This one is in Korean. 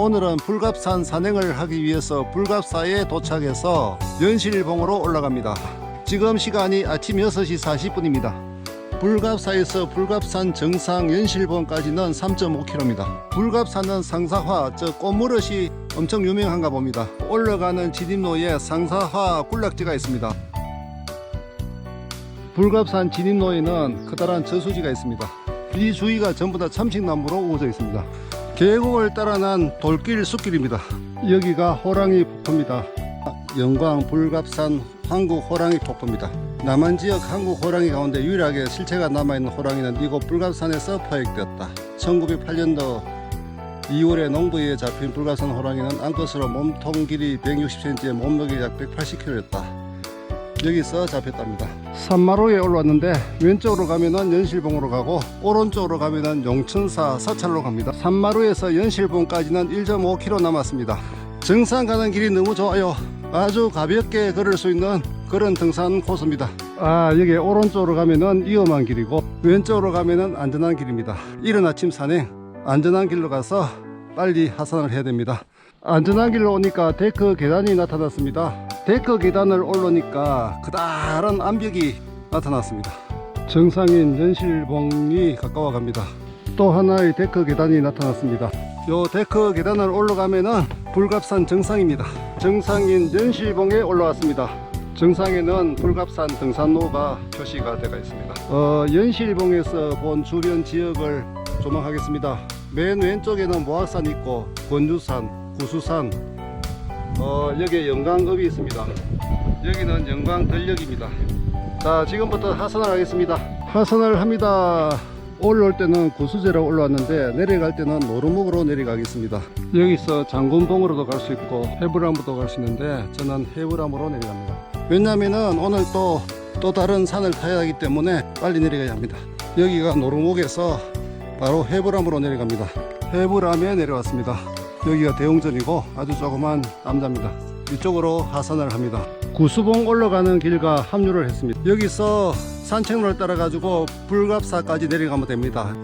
오늘은 불갑산 산행을 하기 위해서 불갑사에 도착해서 연실봉으로 올라갑니다. 지금 시간이 아침 6시 40분입니다. 불갑사에서 불갑산 정상 연실봉까지는 3.5km입니다. 불갑산은 상사화, 저 꽃무릇이 엄청 유명한가 봅니다. 올라가는 진입로에 상사화 군락지가 있습니다. 불갑산 진입로에는 커다란 저수지가 있습니다. 이 주위가 전부 다 참식나무로 우거져 있습니다. 계곡을 따라 난 돌길 숲길입니다. 여기가 호랑이 폭포입니다. 영광 불갑산 한국 호랑이 폭포입니다. 남한 지역 한국 호랑이 가운데 유일하게 실체가 남아있는 호랑이는 이곳 불갑산에서 포획되었다. 1908년도 2월에 농부에 잡힌 불갑산 호랑이는 암컷으로 몸통 길이 160cm에 몸무게 약 180kg였다. 여기서 잡혔답니다. 산마루에 올라왔는데 왼쪽으로 가면은 연실봉으로 가고 오른쪽으로 가면은 용천사 서찰로 갑니다. 산마루에서 연실봉까지는 1.5km 남았습니다. 정상 가는 길이 너무 좋아요. 아주 가볍게 걸을 수 있는 그런 등산 코스입니다. 아 여기 오른쪽으로 가면은 위험한 길이고 왼쪽으로 가면은 안전한 길입니다. 이른 아침 산행 안전한 길로 가서 빨리 하산을 해야 됩니다. 안전한 길로 오니까 데크 계단이 나타났습니다. 데크 계단을 올라오니까 그다란 암벽이 나타났습니다. 정상인 연실봉이 가까워 갑니다. 또 하나의 데크 계단이 나타났습니다. 요 데크 계단을 올라가면은 불갑산 정상입니다. 정상인 연실봉에 올라왔습니다. 정상에는 불갑산 등산로가 표시가 되어 있습니다. 어, 연실봉에서 본 주변 지역을 조망하겠습니다. 맨 왼쪽에는 모악산 있고 권주산, 구수산, 어, 여기에 영광읍이 있습니다. 여기는 영광들녘입니다. 자, 지금부터 하산을 하겠습니다. 하산을 합니다. 올라올 때는 구수제로 올라왔는데 내려갈 때는 노루묵으로 내려가겠습니다. 여기서 장군봉으로도 갈 수 있고 해브람으로도 갈 수 있는데 저는 해브람으로 내려갑니다. 왜냐면은 오늘 또, 또 다른 산을 타야 하기 때문에 빨리 내려가야 합니다. 여기가 노루묵에서 바로 해브람으로 내려갑니다. 해브람에 내려왔습니다. 여기가 대웅전이고 아주 조그만 남자입니다. 이쪽으로 하산을 합니다. 구수봉 올라가는 길과 합류를 했습니다. 여기서 산책로를 따라 가지고 불갑사까지 내려가면 됩니다.